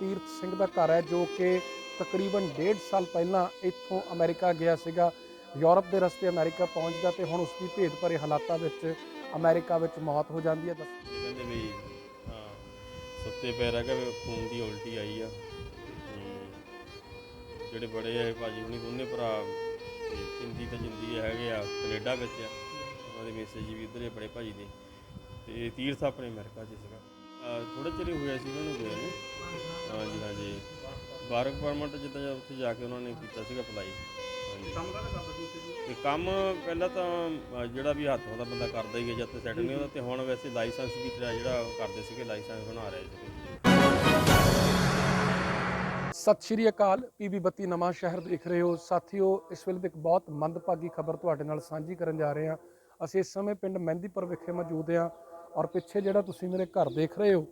ਤੀਰਥ ਸਿੰਘ ਦਾ ਘਰ ਹੈ, ਜੋ ਕਿ ਤਕਰੀਬਨ 1.5 ਸਾਲ ਪਹਿਲਾਂ ਇੱਥੋਂ ਅਮਰੀਕਾ ਗਿਆ ਸੀਗਾ। ਯੂਰਪ ਦੇ ਰਸਤੇ ਅਮਰੀਕਾ ਪਹੁੰਚਦਾ ਤੇ ਹੁਣ ਉਸ ਦੀ ਭੇਦ ਭਰੇ ਹਾਲਾਤਾਂ ਵਿੱਚ ਅਮਰੀਕਾ ਵਿੱਚ ਮੌਤ ਹੋ ਜਾਂਦੀ ਹੈ। ਦੱਸ- ਕਹਿੰਦੇ ਵੀ, ਹਾਂ, ਸੁੱਤੇ ਪੈ ਰਹਿ ਕੇ ਖੂਨ ਦੀ ਉਲਟੀ ਆਈ ਆ। ਤੇ ਜਿਹੜੇ ਬੜੇ ਆ ਭਾਜੀ ਹੁਣੀ, ਦੋਨੇ ਭਰਾ, ਤੇ ਜਿੰਦੀ ਤਾਂ ਜਿੰਦੀ ਹੈਗੇ ਆ, ਕੈਨੇਡਾ ਵਿੱਚ ਆ। ਉਹਨਾਂ ਦੇ ਮੈਸੇਜ ਵੀ ਉਧਰ ਬੜੇ ਭਾਜੀ ਦੇ। ਤੇ ਤੀਰਥ ਆਪਣੇ ਅਮਰੀਕਾ 'ਚ ਸੀਗਾ। ਥੋੜੇ ਚਿਰ ਹੀ ਹੋਇਆ ਸੀ ਉਹਨਾਂ ਨੂੰ ਗਏ ਨੂੰ। ਹਾਂਜੀ ਹਾਂਜੀ। ਬਾਰਕ ਪਰਮਿਟ ਜਿੱਦਾਂ ਜਾਂ ਉੱਥੇ ਜਾ ਕੇ ਉਹਨਾਂ ਨੇ ਕੀਤਾ ਸੀਗਾ ਅਪਲਾਈ। ਹਾਂਜੀ। ਕੰਮ ਕਾਹਦਾ ਕਰਦਾ ਸੀ ਉੱਥੇ ਜੀ? ਤੇ ਕੰਮ ਪਹਿਲਾਂ ਤਾਂ ਅ, ਜਿਹੜਾ ਵੀ ਹੱਥ ਹੁੰਦਾ ਬੰਦਾ ਕਰਦਾ ਹੀ ਹੈ ਜਦ ਤੱਕ ਸੈਟ ਨਹੀਂ ਹੁੰਦਾ ਤੇ ਹੁਣ ਵੈਸੇ ਲਾਇਸੈਂਸ ਟਰਾ- ਜਿਹੜਾ ਉਹ ਕਰਦੇ ਸੀਗੇ ਲਾਇਸੈਂਸ ਬਣਾ ਰਹੇ ਸੀਗੇ। ਸਤਿ ਸ਼੍ਰੀ ਅਕਾਲ ਪੀਬੀ ਬੱਤੀ ਨਵਾਂ ਸ਼ਹਿਰ ਦੇਖ ਰਹੇ ਹੋ। ਸਾਥੀਓ ਇਸ ਵੇਲੇ ਦੀ ਇੱਕ ਬਹੁਤ ਮੰਦਭਾਗੀ ਖਬਰ ਤੁਹਾਡੇ ਨਾਲ ਸਾਂਝੀ ਕਰਨ ਜਾ ਰਹੇ ਹਾਂ। ਅਸੀਂ ਇਸ ਸਮੇਂ ਪਿੰਡ ਮਹਿੰਦੀਪੁਰ ਵਿਖੇ ਮੌਜੂਦ ਹਾਂ ਔਰ ਪਿੱਛੇ ਜਿਹੜਾ ਤੁਸੀਂ ਮੇਰੇ ਘਰ ਦੇਖ ਰਹੇ ਹੋ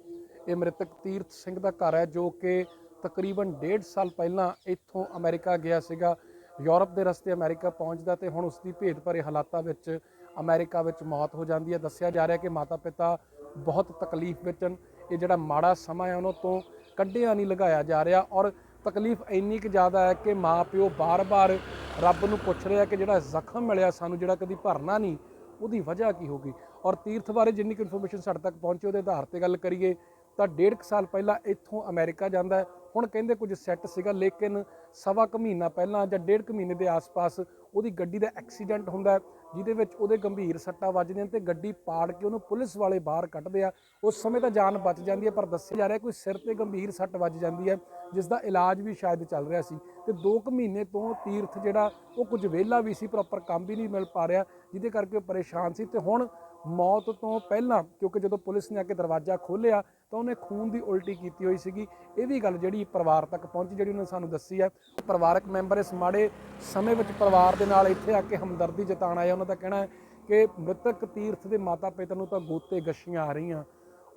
ਇਹ ਮ੍ਰਿਤਕ ਤੀਰਥ ਸਿੰਘ ਦਾ ਘਰ ਹੈ, ਜੋ ਕਿ ਤਕਰੀਬਨ 1.5 ਸਾਲ ਪਹਿਲਾਂ ਇੱਥੋਂ ਅਮਰੀਕਾ ਗਿਆ ਸੀਗਾ। ਯੂਰਪ ਦੇ ਰਸਤੇ ਅਮਰੀਕਾ ਪਹੁੰਚਦਾ ਤੇ ਹੁਣ ਉਸ ਦੀ ਭੇਦ ਭਰੇ ਹਾਲਾਤਾਂ ਵਿੱਚ ਅਮਰੀਕਾ ਵਿੱਚ ਮੌਤ ਹੋ ਜਾਂਦੀ ਹੈ। ਦੱਸਿਆ ਜਾ ਰਿਹਾ ਕਿ ਮਾਤਾ ਪਿਤਾ ਬਹੁਤ ਤਕਲੀਫ ਵਿੱਚ ਹਨ। ਇਹ ਜਿਹੜਾ ਮਾੜਾ ਸਮਾਂ ਹੈ, ਉਹਨਾਂ ਤੋਂ ਕੱਢਿਆ ਨਹੀਂ ਲਗਾਇਆ ਜਾ ਰਿਹਾ ਔਰ ਤਕਲੀਫ ਇੰਨੀ ਕੁ ਜ਼ਿਆਦਾ ਹੈ ਕਿ ਮਾਪਿਓ ਬਾਰ-ਬਾਰ ਰੱਬ ਨੂੰ ਪੁੱਛ ਰਿਹਾ ਕਿ ਜਿਹੜਾ ਜ਼ਖਮ ਮਿਲਿਆ ਸਾਨੂੰ, ਜਿਹੜਾ ਕਦੀ ਭਰਨਾ ਨਹੀਂ, ਉਹਦੀ ਵਜ੍ਹਾ ਕੀ ਹੋਗੀ ਔਰ ਤੀਰਥ ਬਾਰੇ ਜਿੰਨੀ ਕੁ ਇਨਫੋਰਮੇਸ਼ਨ ਸਾਡੇ ਤੱਕ ਪਹੁੰਚੀ, ਉਹਦੇ ਆਧਾਰ ਤੇ ਗੱਲ ਕਰੀਏ ਤਾਂ ਡੇਢ ਕੁ ਸਾਲ ਪਹਿਲਾਂ ਇੱਥੋਂ ਅਮਰੀਕਾ ਜਾਂਦਾ ਹੁਣ ਕਹਿੰਦੇ ਕੁਝ ਸੈੱਟ ਸੀਗਾ, ਲੇਕਿਨ ਸਵਾ ਕੁ ਮਹੀਨਾ ਪਹਿਲਾਂ ਜਾਂ ਡੇਢ ਕੁ ਮਹੀਨੇ ਦੇ ਆਸ-ਪਾਸ ਉਹਦੀ ਗੱਡੀ ਦਾ ਐਕਸੀਡੈਂਟ ਹੁੰਦਾ ਜਿਹਦੇ ਵਿੱਚ ਉਹਦੇ ਗੰਭੀਰ ਸੱਟਾਂ ਵੱਜਦੀਆਂ ਤੇ ਗੱਡੀ ਪਾੜ ਕੇ ਉਹਨੂੰ ਪੁਲਿਸ ਵਾਲੇ ਬਾਹਰ ਕੱਢਦੇ ਆ। ਉਸ ਸਮੇਂ ਤਾਂ ਜਾਨ ਬਚ ਜਾਂਦੀ ਹੈ, ਪਰ ਦੱਸਿਆ ਜਾ ਰਿਹਾ ਕੋਈ ਸਿਰ ਤੇ ਗੰਭੀਰ ਸੱਟ ਵੱਜ ਜਾਂਦੀ ਹੈ, ਜਿਸ ਦਾ ਇਲਾਜ ਵੀ ਸ਼ਾਇਦ ਚੱਲ ਰਿਹਾ ਸੀ। ਤੇ 2 ਕੁ ਮਹੀਨੇ ਤੋਂ ਤੀਰਥ ਜਿਹੜਾ, ਉਹ ਕੁਝ ਵਿਹਲਾ ਵੀ ਸੀ ਪ੍ਰੋਪਰ ਕੰਮ ਵੀ ਨਹੀਂ ਮਿਲ ਪਾ ਰਿਹਾ, ਜਿਹਦੇ ਕਰਕੇ ਉਹ ਪਰੇਸ਼ਾਨ ਸੀ। ਤੇ ਹੁਣ ਮੌਤ ਤੋਂ ਪਹਿਲਾਂ, ਕਿਉਂਕਿ ਜਦੋਂ ਪੁਲਿਸ ਨੇ ਆ ਕੇ ਦਰਵਾਜ਼ਾ ਖੋਲ੍ਹਿਆ, ਤਾਂ ਉਹਨੇ ਖੂਨ ਦੀ ਉਲਟੀ ਕੀਤੀ ਹੋਈ ਸੀਗੀ। ਇਹ ਵੀ ਗੱਲ ਜਿਹੜੀ ਪਰਿਵਾਰ ਤੱਕ ਪਹੁੰਚੀ, ਜਿਹੜੀ ਉਹਨੇ ਸਾਨੂੰ ਦੱਸੀ ਹੈ। ਪਰਿਵਾਰਕ ਮੈਂਬਰ ਇਸ ਮਾੜੇ ਸਮੇਂ ਵਿੱਚ ਪਰਿਵਾਰ ਦੇ ਨਾਲ ਇੱਥੇ ਆ ਕੇ ਹਮਦਰਦੀ ਜਤਾਉਣ ਆਏ ਉਹਨਾਂ ਦਾ ਕਹਿਣਾ ਹੈ ਕਿ ਮ੍ਰਿਤਕ ਤੀਰਥ ਦੇ ਮਾਤਾ ਪਿਤਾ ਨੂੰ ਤਾਂ ਗੋਤੇ ਗਸ਼ੀਆਂ ਆ ਰਹੀਆਂ।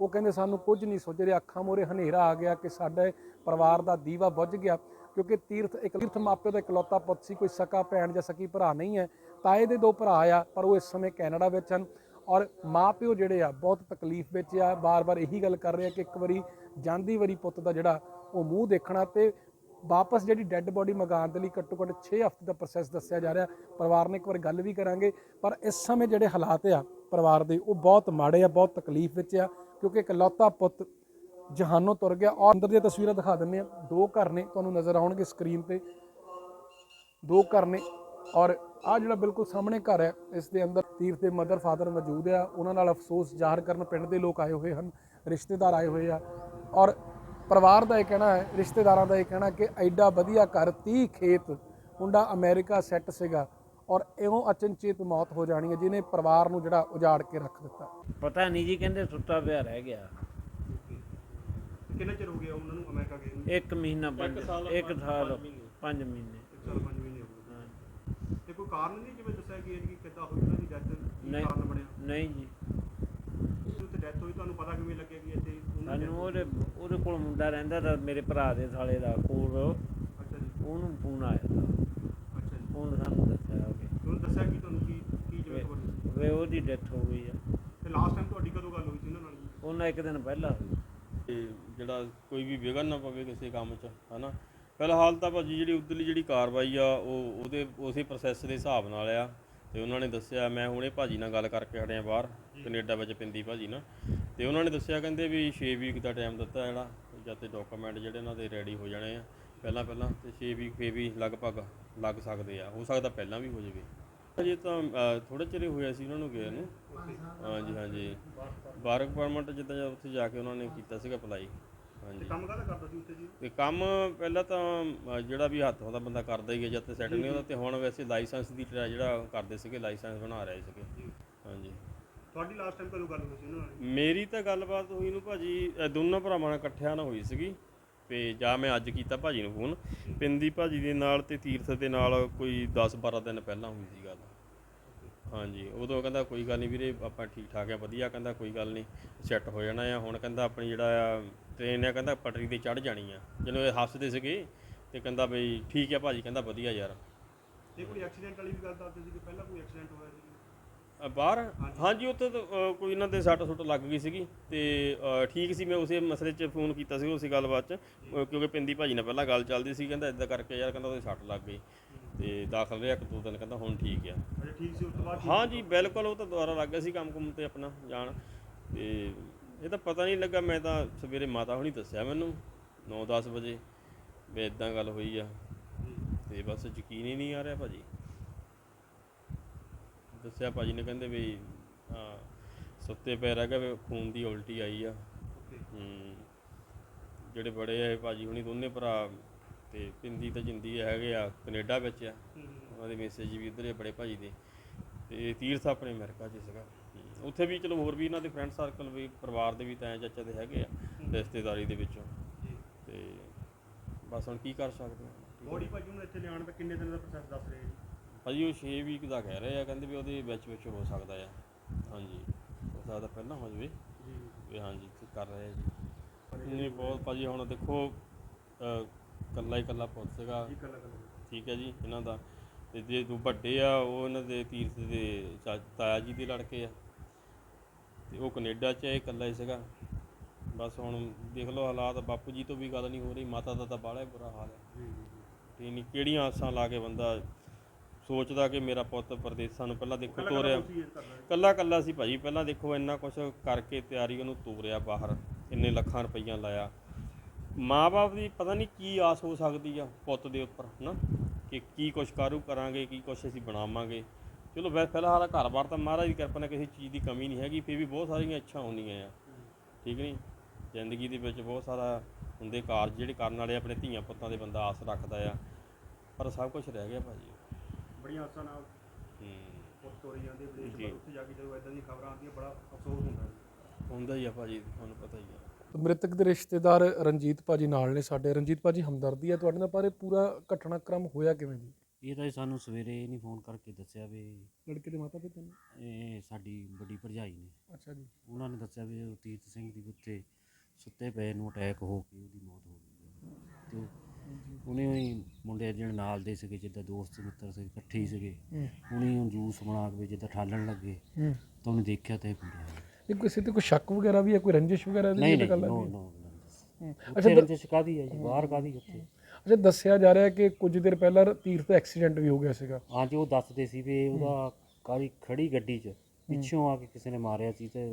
ਉਹ ਕਹਿੰਦੇ, ਸਾਨੂੰ ਕੁਝ ਨਹੀਂ ਸੋਚ ਰਿਹਾ। ਅੱਖਾਂ ਮੋਰੇ ਹਨੇਰਾ ਆ ਗਿਆ ਕਿ ਸਾਡੇ ਪਰਿਵਾਰ ਦਾ ਦੀਵਾ ਬੁੱਝ ਗਿਆ। ਕਿਉਂਕਿ ਤੀਰਥ, ਇੱਕ ਤੀਰਥ ਮਾਪਿਓ ਦਾ ਇਕਲੌਤਾ ਪੁੱਤ ਸੀ, ਕੋਈ ਸਕਾ ਭੈਣ ਜਾਂ ਸਕੀ ਭਰਾ ਨਹੀਂ ਹੈ। ਤਾਏ ਦੇ ਦੋ ਭਰਾ ਆ, ਪਰ ਉਹ ਇਸ ਸਮੇਂ ਕੈਨੇਡਾ ਵਿੱਚ ਹਨ। ਔਰ ਮਾਪਿਓ ਜਿਹੜੇ ਆ, ਬਹੁਤ ਤਕਲੀਫ ਵਿੱਚ ਆ ਬਾਰ-ਬਾਰ ਇਹੀ ਗੱਲ ਕਰ ਰਹੇ ਆ ਕਿ ਇੱਕ ਵਾਰੀ ਜਾਂਦੀ ਵਾਰੀ ਪੁੱਤ ਦਾ ਜਿਹੜਾ ਉਹ ਮੂੰਹ ਦੇਖਣਾ ਤੇ ਵਾਪਸ ਜਿਹੜੀ ਡੈੱਡ ਬੋਡੀ ਮੰਗਾਉਣ ਦੇ ਲਈ ਘੱਟੋ ਘੱਟ 6 ਹਫ਼ਤੇ ਦਾ ਪ੍ਰੋਸੈਸ ਦੱਸਿਆ ਜਾ ਰਿਹਾ। ਪਰਿਵਾਰ ਨੇ ਇੱਕ ਵਾਰ ਗੱਲ ਵੀ ਕਰਾਂਗੇ, ਪਰ ਇਸ ਸਮੇਂ ਜਿਹੜੇ ਹਾਲਾਤ ਆ ਪਰਿਵਾਰ ਦੇ, ਉਹ ਬਹੁਤ ਮਾੜੇ ਆ, ਬਹੁਤ ਤਕਲੀਫ ਵਿੱਚ ਆ, ਕਿਉਂਕਿ ਇਕਲੌਤਾ ਪੁੱਤ ਜਹਾਨੋਂ ਤੁਰ ਗਿਆ। ਔਰ ਅੰਦਰ ਦੀਆਂ ਤਸਵੀਰਾਂ ਦਿਖਾ ਦਿੰਨੇ ਆ। ਦੋ ਘਰ ਨੇ, ਤੁਹਾਨੂੰ ਨਜ਼ਰ ਆਉਣਗੇ ਸਕਰੀਨ ਤੇ। ਦੋ ਘਰ ਨੇ ਔਰ ਆ ਜਿਹੜਾ ਬਿਲਕੁਲ ਸਾਹਮਣੇ ਘਰ ਹੈ ਇਸ ਦੇ ਅੰਦਰ ਤੀਰਥ ਦੇ ਮਦਰ ਫਾਦਰ ਮੌਜੂਦ ਆ ਉਹਨਾਂ ਨਾਲ ਅਫਸੋਸ ਜ਼ਾਹਰ ਕਰਨ ਪਿੰਡ ਦੇ ਲੋਕ ਆਏ ਹੋਏ ਹਨ ਰਿਸ਼ਤੇਦਾਰ ਆਏ ਹੋਏ ਆ। ਔਰ ਪਰਿਵਾਰ ਦਾ ਇਹ ਕਹਿਣਾ ਹੈ ਰਿਸ਼ਤੇਦਾਰਾਂ ਦਾ ਇਹ ਕਹਿਣਾ ਕਿ ਐਡਾ ਵਧੀਆ ਘਰ 30 ਖੇਤ ਮੁੰਡਾ ਅਮਰੀਕਾ ਸੈੱਟ ਸੀਗਾ ਔਰ ਇਉਂ ਅਚਨਚੇਤ ਮੌਤ ਹੋ ਜਾਣੀ ਹੈ ਜਿਹਨੇ ਪਰਿਵਾਰ ਨੂੰ ਜਿਹੜਾ ਉਜਾੜ ਕੇ ਰੱਖ ਦਿੱਤਾ। ਪਤਾ ਨਹੀਂ ਜੀ ਕਹਿੰਦੇ ਸੁੱਤਾ ਪਿਆ ਰਹਿ ਗਿਆ। ਕਿੰਨਾ ਚਿਰ ਹੋ ਗਿਆ ਉਹਨਾਂ ਨੂੰ ਅਮਰੀਕਾ ਗਏ ਨੂੰ? ਇੱਕ ਮਹੀਨਾ ਪੰਜ ਇੱਕ ਸਾਲ ਪੰਜ ਮਹੀਨੇ। ਸਾਲ ਕੋਈ ਕਾਰਨ ਨਹੀਂ ਜਿਵੇਂ ਦੱਸਿਆ ਗਿਆ ਕਿ ਕਿੱਦਾਂ ਹੋਈ ਉਹਨਾਂ ਦੀ ਡੈਥ ਕੀ ਨਹੀਂ। ਕਾਰਨ ਬਣਿਆ? ਨਹੀਂ ਜੀ। ਜਦੋਂ ਤੇ ਡੈਥ ਹੋਈ ਤੁਹਾਨੂੰ ਪਤਾ ਕਿਵੇਂ ਲੱਗਿਆ ਕਿ ਇੱਥੇ ਉਹਨਾਂ ਦੀ ਸਾਨੂੰ ਉਹਦੇ ਉਹਦੇ ਕੋਲ ਮੁੰਡਾ ਰਹਿੰਦਾ ਤਾਂ ਮੇਰੇ ਭਰਾ ਦੇ ਸਾਲੇ ਦਾ ਕੋਲ। ਅੱਛਾ ਜੀ। ਉਹਨੂੰ ਫੋਨ ਆਇਆ ਤਾ। ਅੱਛਾ ਜੀ। ਉਹਨੇ ਸਾਨੂੰ ਦੱਸਿਆ ਕਿ। ਤੁਹਾਨੂੰ ਦੱਸਿਆ ਕਿ ਤੁਹਾਨੂੰ ਕੀ ਕੀ ਜਿਵੇਂ ਖਬਰ ਸੀ ਵੇ ਉਹਦੀ ਡੈਥ ਹੋ ਗਈ ਆ। ਤੇ ਲਾਸਟ ਟਾਈਮ ਤੁਹਾਡੀ ਕਦੋਂ ਗੱਲ ਹੋਈ ਸੀ ਉਹਨਾਂ ਨਾਲ? ਜੀ? ਉਹਨਾਂ ਇੱਕ ਦਿਨ ਪਹਿਲਾਂ ਹੋਈ। ਤੇ ਜਿਹੜਾ ਕੋਈ ਵੀ ਵਿਗਨ ਨਾ ਪਵੇ ਕਿਸੇ ਕੰਮ 'ਚ ਹਨਾ? ਫਿਲਹਾਲ ਤਾਂ ਭਾਜੀ ਜਿਹੜੀ ਉਧਰਲੀ ਜਿਹੜੀ ਕਾਰਵਾਈ ਆ, ਉਹ ਉਹਦੇ, ਉਸੇ ਪ੍ਰੋਸੈਸ ਦੇ ਹਿਸਾਬ ਨਾਲ ਆ। ਤੇ ਉਹਨਾਂ ਨੇ ਦੱਸਿਆ, ਮੈਂ ਹੁਣੇ ਭਾਜੀ ਨਾਲ ਗੱਲ ਕਰਕੇ ਹਟਿਆ ਬਾਹਰ, ਕੈਨੇਡਾ ਵਿੱਚ ਪਿੰਦੀ ਭਾਜੀ ਨਾਲ। ਤੇ ਉਹਨਾਂ ਨੇ ਦੱਸਿਆ, ਕਹਿੰਦੇ ਵੀ 6 ਵੀਕ ਦਾ ਟਾਈਮ ਦਿੱਤਾ ਜਿਹੜਾ ਜਦ ਤੇ ਡਾਕੂਮੈਂਟ ਜਿਹੜੇ ਇਹਨਾਂ ਦੇ ਰੈਡੀ ਹੋ ਜਾਣੇ ਆ, ਪਹਿਲਾਂ ਪਹਿਲਾਂ। ਤੇ 6 ਵੀਕ ਫੇ ਵੀ ਲਗਭਗ ਲੱਗ ਸਕਦੇ ਆ। ਹੋ ਸਕਦਾ ਪਹਿਲਾਂ ਵੀ ਹੋ ਜਾਵੇ। ਅਜੇ ਤਾਂ ਥੋੜੇ ਚਿਰ ਹੋਇਆ ਸੀ ਉਹਨਾਂ ਨੂੰ ਗਏ ਨੂੰ। ਹਾਂਜੀ ਹਾਂਜੀ। ਬਾਰਕ ਪਰਮਿਟ ਜਿੱਦਾਂ ਉੱਥੇ ਜਾ ਕੇ ਉਹਨਾਂ ਨੇ ਕੀਤਾ ਸੀਗਾ ਅਪਲਾਈ। ਹਾਂਜੀ। ਕੰਮ ਕਾਹਦਾ ਕਰਦਾ ਸੀ ਉੱਥੇ ਜੀ? ਤੇ ਕੰਮ ਪਹਿਲਾਂ ਤਾਂ ਅ, ਜਿਹੜਾ ਵੀ ਹੱਥ ਹੁੰਦਾ ਬੰਦਾ ਕਰਦਾ ਹੀ ਹੈ ਜਦ ਤੇ ਸੈਟ ਨਹੀਂ ਹੁੰਦਾ ਤੇ ਹੁਣ ਵੈਸੇ ਲਾਇਸੈਂਸ ਦੀ ਜਿਹੜਾ ਕਰਦੇ ਸੀਗੇ ਲਾਇਸੈਂਸ ਬਣਾ ਰਹੇ ਸੀਗੇ। ਹਾਂਜੀ। ਤੁਹਾਡੀ ਲਾਸਟ ਟਾਈਮ ਕਦੋਂ ਗੱਲ ਹੋਈ ਸੀ ਉਹਨਾਂ ਨਾਲ? ਮੇਰੀ ਤਾਂ ਗੱਲਬਾਤ ਹੋਈ ਨੂੰ ਭਾਜੀ ਅ, ਦੋਨਾਂ ਭਰਾਵਾਂ ਨਾਲ ਇਕੱਠਿਆਂ ਨਾਲ ਹੋਈ ਸੀਗੀ ਤੇ ਜਾਂ ਮੈਂ ਅੱਜ ਕੀਤਾ ਭਾਜੀ ਨੂੰ ਫੋਨ ਪਿੰਦੀ ਭਾਜੀ ਦੇ ਨਾਲ ਤੇ ਤੀਰਥ ਦੇ ਨਾਲ ਕੋਈ 10 12 ਦਿਨ ਪਹਿਲਾਂ ਹੋਈ ਸੀ ਗੱਲ। ਹਾਂਜੀ ਉਦੋਂ ਕਹਿੰਦਾ ਕੋਈ ਗੱਲ ਨਹੀਂ ਵੀਰੇ ਆਪਾਂ ਠੀਕ ਠਾਕ ਆ ਵਧੀਆ ਕਹਿੰਦਾ ਕੋਈ ਗੱਲ ਨਹੀਂ ਸੈੱਟ ਹੋ ਜਾਣਾ ਆ। ਹੁਣ ਕਹਿੰਦਾ ਆਪਣੀ ਜਿਹੜਾ ਆ ਟ੍ਰੇਨ ਆ ਕਹਿੰਦਾ ਪਟਰੀ ਤੇ ਚੜ ਜਾਣੀ ਆ। ਜਦੋਂ ਇਹ ਹੱਸਦੇ ਸੀਗੇ ਤੇ ਕਹਿੰਦਾ ਬਈ ਠੀਕ ਆ ਭਾਜੀ ਕਹਿੰਦਾ ਵਧੀਆ ਯਾਰ। ਇਹ ਕੋਈ ਐਕਸੀਡੈਂਟ ਵਾਲੀ ਵੀ ਗੱਲ ਦੱਸਦੇ ਸੀ ਕਿ ਪਹਿਲਾਂ ਕੋਈ ਐਕਸੀਡੈਂਟ ਹੋਇਆ ਸੀ ਅ, ਬਾਹਰ? ਹਾਂਜੀ। ਉੱਥੇ ਤਾਂ ਅ, ਕੋਈ ਇਹਨਾਂ ਦੇ ਸੱਟ ਸੁੱਟ ਲੱਗ ਗਈ ਸੀਗੀ ਤੇ ਅ, ਠੀਕ ਸੀ। ਮੈਂ ਉਸੇ ਮਸਲੇ 'ਚ ਫੋਨ ਕੀਤਾ ਸੀ ਉਸੇ ਗੱਲਬਾਤ 'ਚ ਅ, ਕਿਉਂਕਿ ਪਿੰਦੀ ਭਾਜੀ ਨਾਲ ਪਹਿਲਾਂ ਗੱਲ ਚੱਲਦੀ ਸੀ ਕਹਿੰਦਾ ਇਦਾਂ ਕਰਕੇ ਯਾਰ ਕਹਿੰਦਾ ਉਹਦੇ ਸੱਟ ਲੱਗ ਗਈ। ਤੇ ਦਾਖਲ ਰਿਹਾ ਇੱਕ ਦੋ ਦਿਨ ਕਹਿੰਦਾ ਹੁਣ ਠੀਕ ਆ। ਅਜੇ ਠੀਕ ਸੀ ਉਸ ਤੋਂ ਬਾਅਦ ਠੀਕ ਹਾਂਜੀ ਬਿਲਕੁਲ ਉਹ ਤਾਂ ਦੁਬਾਰਾ ਲੱਗ ਗਿਆ ਸੀ ਕੰਮ ਕੁੰਮ ਤੇ ਆਪਣਾ ਜਾਣ। ਤੇ ਇਹ ਤਾਂ ਪਤਾ ਨਹੀਂ ਲੱਗਾ ਮੈਂ ਤਾਂ ਸਵੇਰੇ ਮਾਤਾ ਹੁਣੀ ਦੱਸਿਆ ਮੈਨੂੰ 9-10 ਵਜੇ ਵੀ ਇਦਾਂ ਗੱਲ ਹੋਈ ਆ। ਤੇ ਬਸ ਯਕੀਨ ਹੀ ਨਹੀਂ ਆ ਰਿਹਾ ਭਾਜੀ। ਦੱਸਿਆ ਭਾਜੀ ਨੇ ਕਹਿੰਦੇ ਵੀ ਹਾਂ ਸੁੱਤੇ ਪੈ ਰਹਿ ਗਿਆ ਖੂਨ ਦੀ ਉਲਟੀ ਆਈ ਆ। ਹੂੰ ਜਿਹੜੇ ਬੜੇ ਆ ਇਹ ਭਾਜੀ ਹੁਣੀ ਦੋਨੇ ਭਰਾ ਤੇ ਪਿੰਦੀ ਤੇ ਜਿੰਦੀ ਹੈਗੇ ਆ ਕੈਨੇਡਾ ਵਿੱਚ ਆ। ਉਹਨਾਂ ਦੇ ਮੈਸੇਜ ਵੀ ਉਧਰ ਬੜੇ ਭਾਜੀ ਦੇ। ਤੇ ਤੀਰਥ ਆਪਣੇ ਅਮਰੀਕਾ 'ਚ ਸੀਗਾ। ਉੱਥੇ ਵੀ ਚਲੋ ਹੋਰ ਵੀ ਇਹਨਾਂ ਦੇ ਫਰੈਂਡ ਸਰਕਲ ਵੀ ਪਰਿਵਾਰ ਦੇ ਵੀ ਤਾਂ ਚਾਚਾ ਦੇ ਹੈਗੇ ਆ ਰਿਸ਼ਤੇਦਾਰੀ ਦੇ ਵਿੱਚੋਂ। ਜੀ। ਤੇ ਬਸ ਹੁਣ ਕੀ ਕਰ ਸਕਦੇ ਹਾਂ। ਬੋਡੀ ਭਾਜੀ ਨੂੰ ਇੱਥੇ ਲਿਆਉਣ ਦਾ ਕਿੰਨੇ ਦਿਨ ਦਾ ਪ੍ਰੋਸੈਸ ਦੱਸ ਰਹੇ ਜੀ? ਭਾਜੀ ਉਹ 6 ਵੀਕ ਦਾ ਕਹਿ ਰਹੇ ਆ ਕਹਿੰਦੇ ਵੀ ਉਹਦੇ ਵਿੱਚ ਵਿੱਚ ਹੋ ਸਕਦਾ ਆ। ਹਾਂਜੀ ਹੋ ਸਕਦਾ ਪਹਿਲਾਂ ਹੋ ਜਾਵੇ। ਜੀ। ਵੀ ਹਾਂਜੀ ਤੇ ਕਰ ਰਹੇ ਆ ਜੀ। ਨਹੀਂ ਬਹੁਤ ਭਾਜੀ ਹੁਣ ਦੇਖੋ ਕੱਲਾ ਹੀ ਕੱਲਾ ਪੁੱਤ ਸੀਗਾ। ਜੀ ਕੱਲਾ ਕੱਲਾ ਠੀਕ ਹੈ ਜੀ ਇਹਨਾਂ ਦਾ। ਤੇ ਜੇ ਦੋ ਵੱਡੇ ਆ ਉਹ ਇਹਨਾਂ ਦੇ ਤੀਰਥ ਦੇ ਤਾਇਆ ਜੀ ਦੇ ਲੜਕੇ ਆ। ਤੇ ਉਹ ਕੈਨੇਡਾ 'ਚ ਇਹ ਇਕੱਲਾ ਹੀ ਸੀਗਾ। ਬਸ ਹੁਣ ਦੇਖ ਲਓ ਹਾਲਾਤ ਬਾਪੂ ਜੀ ਤੋਂ ਵੀ ਗੱਲ ਨਹੀਂ ਹੋ ਰਹੀ ਮਾਤਾ ਦਾ ਤਾਂ ਬਾਹਲਾ ਹੀ ਬੁਰਾ ਹਾਲ ਹੈ। ਜੀ ਤੇ ਨਹੀਂ ਕਿਹੜੀਆਂ ਆਸਾਂ ਲਾ ਕੇ ਬੰਦਾ ਸੋਚਦਾ ਕਿ ਮੇਰਾ ਪੁੱਤ ਪਰਦੇਸਾਂ ਨੂੰ ਪਹਿਲਾਂ ਦੇਖੋ ਤੋਰਿਆ। ਕੱਲਾ ਕੱਲਾ ਸੀ ਭਾਜੀ ਪਹਿਲਾਂ ਦੇਖੋ ਇੰਨਾ ਕੁਝ ਕਰਕੇ ਤਿਆਰੀ ਉਹਨੂੰ ਤੋਰਿਆ ਬਾਹਰ ਇੰਨੇ ਲੱਖਾਂ ਰੁਪਈਆ ਲਾਇਆ। ਮਾਪੇ ਦੀ ਪਤਾ ਨਹੀਂ ਕੀ ਆਸ ਹੋ ਸਕਦੀ ਆ ਪੁੱਤ ਦੇ ਉੱਪਰ ਹਨਾ? ਕਿ ਕੀ ਕੁਛ ਕਾਰੂ ਕਰਾਂਗੇ ਕੀ ਕੁਛ ਅਸੀਂ ਬਣਾਵਾਂਗੇ। ਚਲੋ ਵੈਸੇ ਫਿਲਹਾਲ ਘਰ-ਬਾਰ ਤਾਂ ਮਹਾਰਾਜ ਦੀ ਕਿਰਪਾ ਨਾਲ ਕਿਸੇ ਚੀਜ਼ ਦੀ ਕਮੀ ਨਹੀਂ ਹੈਗੀ ਫਿਰ ਵੀ ਬਹੁਤ ਸਾਰੀਆਂ ਇੱਛਾ ਹੁੰਦੀਆਂ ਆ। ਠੀਕ ਨਹੀਂ? ਜ਼ਿੰਦਗੀ ਦੇ ਵਿੱਚ ਬਹੁਤ ਸਾਰਾ ਹੁੰਦੇ ਕਾਰਜ ਜਿਹੜੇ ਕਰਨ ਵਾਲੇ ਆਪਣੇ ਧੀਆਂ ਪੁੱਤਾਂ ਦੇ ਬੰਦਾ ਆਸ ਰੱਖਦਾ ਆ। ਪਰ ਸਭ ਕੁਝ ਰਹਿ ਗਿਆ ਭਾਜੀ। ਬੜੀਆਂ ਆਸਾਂ ਨਾਲ ਹੂੰ। ਪੁੱਤ ਤੋਰੀ ਜਾਂਦੇ ਵਿਦੇਸ਼ ਜੀ। ਪਰ ਉੱਥੇ ਜਾ ਕੇ ਜਦੋਂ ਇਦਾਂ ਦੀਆਂ ਖਬਰਾਂ ਆਉਂਦੀਆਂ ਬੜਾ ਅਫਸੋਸ ਹੁੰਦਾ ਹੀ ਆ ਭਾਜੀ ਤੁਹਾਨੂੰ ਪਤਾ ਹੀ ਆ। ਤੇ ਮ੍ਰਿਤਕ ਦੇ ਰਿਸ਼ਤੇਦਾਰ ਰਣਜੀਤ ਭਾਜੀ ਨਾਲ ਨੇ ਸਾਡੇ। ਰਣਜੀਤ ਭਾਜੀ ਹਮਦਰਦੀ ਹੈ ਤੁਹਾਡੇ ਨਾਲ ਪਰ ਇਹ ਪੂਰਾ ਘਟਨਾਕ੍ਰਮ ਹੋਇਆ ਕਿਵੇਂ ਜੀ? ਇਹ ਤਾਂ ਜੀ ਸਾਨੂੰ ਸਵੇਰੇ ਨਹੀਂ ਫੋਨ ਕਰਕੇ ਦੱਸਿਆ ਵੀ ਲੜਕੇ ਦੇ ਮਾਤਾ ਪਿਤਾ ਨੇ? ਇਹ ਸਾਡੀ ਵੱਡੀ ਭਰਜਾਈ ਨੇ। ਅੱਛਾ ਜੀ। ਉਹਨਾਂ ਨੇ ਦੱਸਿਆ ਵੀ ਤੀਰਥ ਸਿੰਘ ਦੀ ਉੱਤੇ ਸੁੱਤੇ ਪਏ ਨੂੰ ਅਟੈਕ ਹੋ ਕੇ ਉਹਦੀ ਮੌਤ ਹੋ ਗਈ ਹੈ। ਤੇ ਉਹ- ਉਹਨੇ ਹੀ ਮੁੰਡੇ ਜਿਹੜੇ ਨਾਲ ਦੇ ਸੀਗੇ ਜਿੱਦਾਂ ਦੋਸਤ ਮਿੱਤਰ ਸੀ ਇਕੱਠੇ ਹੀ ਸੀਗੇ। ਹੂੰ। ਉਹਨੇ ਉਹ ਜੂਸ ਬਣਾ ਕੇ ਵੀ ਜਿੱਦਾਂ ਠਾਲਣ ਲੱਗੇ। ਹੂੰ। ਤਾਂ ਉਹਨੇ ਦੇਖਿਆ ਤਾਂ ਇਹ ਇਹ ਕਿਸੇ ਤੇ ਕੋਈ ਸ਼ੱਕ ਵਗੈਰਾ ਵੀ ਹੈ ਕੋਈ ਰੰਜਿਸ਼ ਵਗੈਰਾ ਦੀ ਨਹੀਂ ਵੀ ਨਹੀਂ ਨੋ ਨੋ ਹੂੰ। ਅੱਛਾ ਰੰਜਿਸ਼ ਕਾਦੀ ਹੈ ਜੀ ਬਾਹਰ ਕਾਦੀ ਉੱਥੇ? ਅੱਛਾ ਦੱਸਿਆ ਜਾ ਰਿਹਾ ਕਿ ਕੁਝ ਦਿਨ ਪਹਿਲਾਂ ਤੀਰਥ ਦਾ ਐਕਸੀਡੈਂਟ ਵੀ ਹੋ ਗਿਆ ਸੀਗਾ। ਹਾਂਜੀ ਉਹ ਦੱਸਦੇ ਸੀ ਵੀ ਉਹਦਾ ਕਾਲੀ ਖੜੀ ਗੱਡੀ 'ਚ ਪਿੱਛੋਂ ਆ ਕੇ ਕਿਸੇ ਨੇ ਮਾਰਿਆ ਸੀ ਤੇ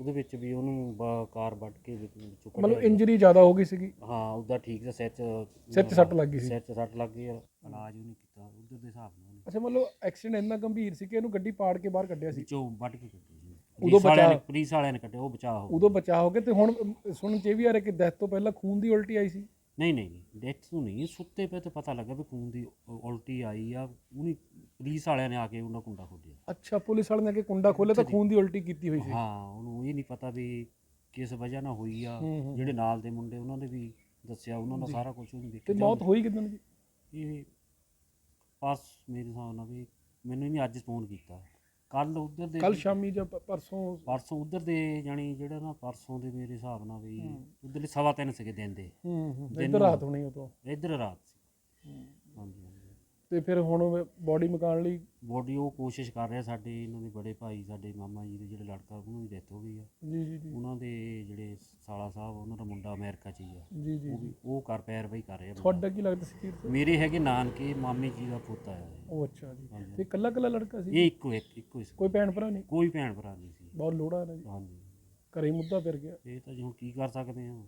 ਉਹਦੇ ਵਿੱਚ ਵੀ ਉਹਨੂੰ ਬਾ- ਕਾਰ ਵੱਢ ਕੇ ਵਿੱਚ ਵਿੱਚੋਂ ਮਤਲਬ ਕੱਢਿਆ ਇੰਜਰੀ ਜ਼ਿਆਦਾ ਹੋ ਗਈ ਸੀਗੀ? ਹਾਂ ਉਹਦਾ ਠੀਕ ਦਾ ਸਿਰ 'ਚ ਸਿਰ 'ਚ ਸੱਟ ਲੱਗ ਗਈ ਸੀ? ਸਿਰ 'ਚ ਸੱਟ ਲੱਗ ਗਈ ਆ, ਇਲਾਜ ਉਹਨੇ ਕੀਤਾ ਉਧਰ ਦੇ ਹਿਸਾਬ ਨਾਲ ਉਹਨੇ। ਅੱਛਾ ਮਤਲਬ ਐਕਸੀਡੈਂਟ ਇੰਨਾ ਗੰਭੀਰ ਸੀ ਕਿ ਇਹਨੂੰ ਗੱਡੀ ਪਾੜ ਕੇ ਬਾਹਰ ਕੱਢਿਆ ਸੀ? ਵਿੱਚੋਂ ਵੱਢ ਕੇ ਕੱਢੀ। ਉਦੋਂ ਬਚਾਅ- ਪੁਲਿਸ ਵਾਲਿਆਂ ਨੇ ਕੱਢਿਆ ਉਹ ਬਚਾਅ ਹੋ। ਉਦੋਂ ਬਚਾ ਹੋ ਗਿਆ ਤੇ ਹੁਣ ਸੁਣਨ ਚ ਇਹ ਵੀ ਆ ਰਿਹਾ ਕਿ ਡੈਥ ਤੋਂ ਪਹਿਲਾਂ ਖੂਨ ਦੀ ਉਲਟੀ ਆਈ ਸੀ? ਨਹੀਂ ਨਹੀਂ ਡੈਥ ਤੋਂ ਨਹੀਂ ਸੁੱਤੇ ਪਏ ਤੇ ਪਤਾ ਲੱਗਾ ਵੀ ਖੂਨ ਦੀ ਉਲਟੀ ਆਈ ਆ ਉਹਨੇ ਪੁਲਿਸ ਵਾਲਿਆਂ ਨੇ ਆ ਕੇ ਉਹਨਾਂ ਕੁੰਡਾ ਖੋਲਿਆ ਅੱਛਾ ਪੁਲਿਸ ਵਾਲਿਆਂ ਨੇ ਕਿ ਕੁੰਡਾ ਖੋਲ੍ਹਿਆ ਤਾਂ ਖੂਨ ਦੀ ਉਲਟੀ ਕੀਤੀ ਹੋਈ ਸੀ। ਹਾਂ ਉਹਨੂੰ ਇਹ ਨਹੀਂ ਪਤਾ ਵੀ ਕਿਸ ਵਜ੍ਹਾ ਨਾਲ ਹੋਈ ਆ। ਜਿਹੜੇ ਨਾਲ ਦੇ ਮੁੰਡੇ ਉਹਨਾਂ ਨੇ ਵੀ ਦੱਸਿਆ ਉਹਨਾਂ ਦਾ ਸਾਰਾ ਕੁਝ ਉਹਨੇ ਤੇ ਦੇਖਿਆ। ਮੌਤ ਹੋਈ ਕਿਦਾਂ ਜੀ ਇਹ ਪਾਸ ਮੇਰੇ ਹਿਸਾਬ ਨਾਲ ਵੀ ਮੈਨੂੰ ਨਹੀਂ ਅੱਜ ਫੋਨ ਕੀਤਾ। ਕੱਲ ਉਧਰ ਦੇ ਕੱਲ ਸ਼ਾਮੀ ਜਾਂ ਪ- ਪਰਸੋਂ? ਪਰਸੋਂ ਉਧਰ ਦੇ ਜਾਣੀ ਜਿਹੜਾ ਨਾ ਪਰਸੋਂ ਦੇ ਮੇਰੇ ਹਿਸਾਬ ਨਾਲ ਵੀ ਉਧਰਲੇ ਸਵਾ ਤਿੰਨ ਸੀਗੇ ਦਿਨ ਦੇ। ਹੂੰ ਹੂੰ ਇੱਧਰ। ਰਾਤ ਹੋਣੀ ਉਹ ਤੋਂ ਇੱਧਰ ਰਾਤ ਸੀ। ਹਾਂਜੀ ਹਾਂਜੀ। ਤੇ ਫਿਰ ਹੁਣ ਬੋਡੀ ਮਕਾਨ ਲਈ ਬੋਡੀ ਉਹ ਕੋਸ਼ਿਸ਼ ਕਰ ਰਿਹਾ ਸਾਡੇ ਇਹਨਾਂ ਦੇ ਬੜੇ ਭਾਈ ਸਾਡੇ ਮਾਮਾ ਜੀ ਦੇ ਜਿਹੜੇ ਲੜਕਾ ਉਹਨਾਂ ਦੀ ਡੈਥ ਹੋ ਗਈ ਆ। ਜੀ ਜੀ ਜੀ। ਉਹਨਾਂ ਦੇ ਜਿਹੜੇ ਸਾਲਾ ਸਾਹਿਬ ਉਹਨਾਂ ਦਾ ਮੁੰਡਾ ਅਮਰੀਕਾ 'ਚ ਹੀ ਆ। ਜੀ ਜੀ ਉਹ ਵੀ ਉਹ ਕਰ ਪੈਰਵਾਈ ਕਰ ਰਿਹਾ ਬੰਦਾ। ਤੁਹਾਡਾ ਕੀ ਲੱਗਦਾ ਸੀ ਤੀਰਥ ਮੇਰੇ ਹੈਗੇ ਨਾਨਕੇ ਮਾਮੇ ਜੀ ਦਾ ਪੁੱਤ ਇਹ। ਉਹ ਅੱਛਾ ਜੀ। ਹਾਂਜੀ। ਤੇ ਕੱਲਾ ਕੱਲਾ ਲੜਕਾ ਸੀ? ਇਹ ਇੱਕੋ ਇੱਕ ਇੱਕੋ ਹੀ ਸੀ। ਕੋਈ ਭੈਣ ਭਰਾ ਨਹੀਂ? ਕੋਈ ਭੈਣ ਭਰਾ ਨਹੀਂ ਸੀ। ਬਹੁਤ ਲੋੜਾ ਨਾ ਜੀ। ਹਾਂਜੀ। ਘਰੇ ਹੀ ਮੁੱਦਾ ਫਿਰ ਗਿਆ। ਇਹ ਤਾਂ ਜੀ ਹੁਣ ਕੀ ਕਰ ਸਕਦੇ ਆ?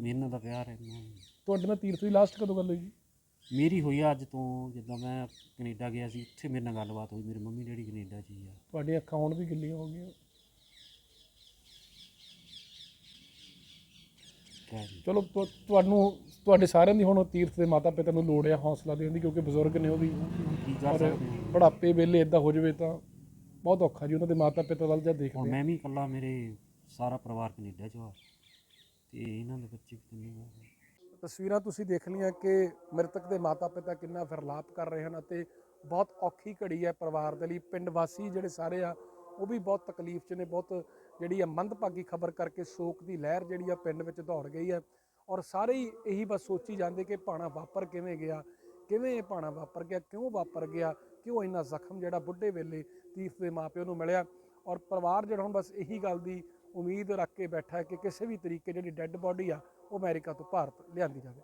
ਮਿਹਨਤ ਦਾ ਪਿਆਰ ਹੈ। ਇਹਨਾਂ ਨੂੰ। ਤੁਹਾਡੇ ਨਾਲ ਤੀਰਥ ਦੀ ਲਾਸਟ ਕਦੋਂ ਗੱਲ ਹੋਈ ਜੀ? ਮੇਰੀ ਹੋਈ ਆ ਅੱਜ ਤੋਂ ਜਿੱਦਾਂ ਮੈਂ ਕੈਨੇਡਾ ਗਿਆ ਸੀ ਉੱਥੇ ਮੇਰੇ ਨਾਲ ਗੱਲਬਾਤ ਹੋਈ ਮੇਰੇ ਮੰਮੀ ਡੈਡੀ ਕੈਨੇਡਾ 'ਚ ਹੀ ਆ। ਤੁਹਾਡੀਆਂ ਅੱਖਾਂ ਹੁਣ ਵੀ ਗਿੱਲੀਆਂ ਹੋ ਗਈਆਂ ਕਹਿ ਚਲੋ ਤੁ- ਤੁਹਾਨੂੰ ਤੁਹਾਡੇ ਸਾਰਿਆਂ ਦੀ ਹੁਣ ਤੀਰਥ ਦੇ ਮਾਤਾ ਪਿਤਾ ਨੂੰ ਲੋੜ ਆ ਹੌਸਲਾ ਦੇਣ ਦੀ ਕਿਉਂਕਿ ਬਜ਼ੁਰਗ ਨੇ ਉਹ ਵੀ। ਕੀ ਕਰ ਔਰ ਸਕਦੇ ਹਾਂ? ਬੁਢਾਪੇ ਵੇਲੇ ਇਦਾਂ ਹੋ ਜਾਵੇ ਤਾਂ ਬਹੁਤ ਔਖਾ ਜੀ ਉਹਨਾਂ ਦੇ ਮਾਤਾ ਪਿਤਾ ਵੱਲ ਜਦ ਹੁਣ ਦੇਖਦੇ ਆ। ਮੈਂ ਵੀ ਇਕੱਲਾ ਮੇਰੇ ਸਾਰਾ ਪਰਿਵਾਰ ਕੈਨੇਡਾ 'ਚ ਆ ਤੇ ਇਹਨਾਂ ਦੇ ਬੱਚੇ ਵੀ ਤਿੰਨੇ ਆ? ਤਸਵੀਰਾਂ ਤੁਸੀਂ ਦੇਖ ਲਈਆਂ ਕਿ ਮ੍ਰਿਤਕ ਦੇ ਮਾਤਾ ਪਿਤਾ ਕਿੰਨਾ ਫਿਰਲਾਪ ਕਰ ਰਹੇ ਹਨ ਅਤੇ ਬਹੁਤ ਔਖੀ ਘੜੀ ਹੈ ਪਰਿਵਾਰ ਦੇ ਲਈ। ਪਿੰਡ ਵਾਸੀ ਜਿਹੜੇ ਸਾਰੇ ਆ, ਉਹ ਵੀ ਬਹੁਤ ਤਕਲੀਫ 'ਚ ਨੇ, ਬਹੁਤ ਜਿਹੜੀ ਆ ਮੰਦਭਾਗੀ ਖਬਰ ਕਰਕੇ ਸ਼ੋਕ ਦੀ ਲਹਿਰ ਜਿਹੜੀ ਆ ਪਿੰਡ ਵਿੱਚ ਦੌੜ ਗਈ ਹੈ। ਔਰ ਸਾਰੇ ਹੀ ਇਹੀ ਬਸ ਸੋਚੀ ਜਾਂਦੇ ਕਿ ਭਾਣਾ ਵਾਪਰ ਕਿਵੇਂ ਗਿਆ, ਕਿਵੇਂ ਇਹ ਭਾਣਾ ਵਾਪਰ ਗਿਆ, ਕਿਉਂ ਵਾਪਰ ਗਿਆ, ਕਿਉਂ ਇੰਨਾ ਜ਼ਖਮ ਜਿਹੜਾ ਬੁੱਢੇ ਵੇਲੇ ਤੀਫ ਦੇ ਮਾਪਿਓ ਨੂੰ ਮਿਲਿਆ। ਔਰ ਪਰਿਵਾਰ ਜਿਹੜਾ ਹੁਣ ਬਸ ਇਹੀ ਗੱਲ ਦੀ ਉਮੀਦ ਰੱਖ ਕੇ ਬੈਠਾ ਕਿ ਕਿਸੇ ਵੀ ਤਰੀਕੇ ਜਿਹੜੀ ਡੈੱਡ ਬੋਡੀ ਆ ਉਹ ਅਮਰੀਕਾ ਤੋਂ ਭਾਰਤ ਲਿਆਂਦੀ ਜਾਵੇ।